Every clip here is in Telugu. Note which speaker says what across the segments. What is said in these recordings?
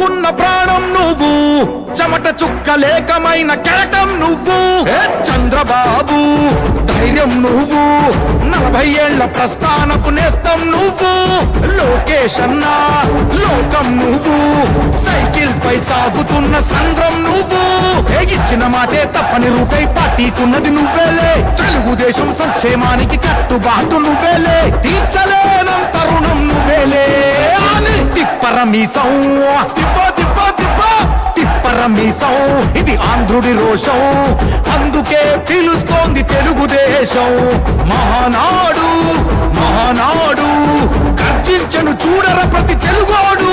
Speaker 1: రంగు ప్రాణం నువ్వు. చెమట చుక్క లేకమైన కెరటం నువ్వు. చంద్రబాబు ధైర్యం నువ్వు. నలభై ఏళ్ళ ప్రస్థానపు నేస్తం నువ్వు. లోకేషన్న లోకం నువ్వు. సైకిల్ పై సాగుతున్న సంద్రం నువ్వు. ఇచ్చిన మాటే తప్పని రూపై పార్టీకున్నది నువ్వేలే. తెలుగుదేశం సంక్షేమానికి కట్టుబాటు నువ్వేలే. తీర్చలే. తిప్పరమీసం తిప్ప తిప్ప తిప్ప. తిప్పరమీసం ఇది ఆంధ్రుడి రోషం. అందుకే పిలుస్తోంది తెలుగుదేశం. మహానాడు మహానాడు గర్జించను చూడర ప్రతి తెలుగోడు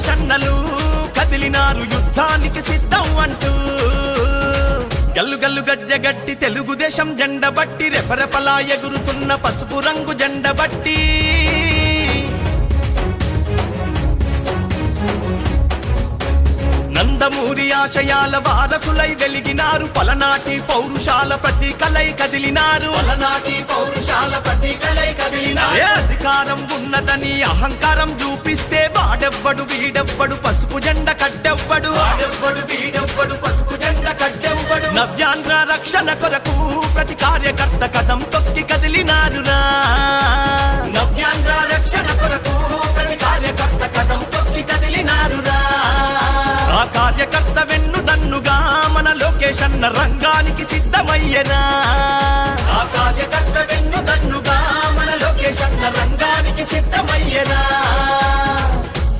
Speaker 2: శన్నలు కదిలినారు యుద్ధానికి సిద్ధం అంటూ. గల్లు గల్లు గజ్జ గట్టి తెలుగుదేశం జెండ బట్టి రెపరెపలా ఎగురుతున్న పసుపు రంగు జెండ నందమూరి ఆశయాల వారసులై వెలిగినారు. పలనాటి పౌరుషాల ప్రతీకలై కదిలినారు. పలనాటి పౌరుషాల ప్రతీకలై కదిలినారు. ఏ అధికారం ఉన్నదని అహంకారం చూపిస్తే వాడెవ్వడు వీడెవ్వడు పసుపు జెండ కట్టెవ్వడు. వాడెవ్వడు వీడెవ్వడు పసుపు జెండ కట్టెవ్వడు. నవ్యాంధ్ర రక్షణ కొరకు ప్రతి కార్యకర్త కథం లోకేష్ అన్న రంగానికి సిద్ధమయ్యనా? ఆ కార్యకర్త వెన్ను దన్నుగా మన లోకేష్ అన్న రంగానికి సిద్ధమయ్యనా?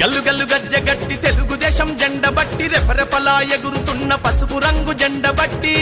Speaker 2: గల్లు గల్లు గజ్జ గట్టి తెలుగుదేశం జెండ బట్టి రెపరెపలా ఎగురుతున్న పసుపు రంగు జెండ బట్టి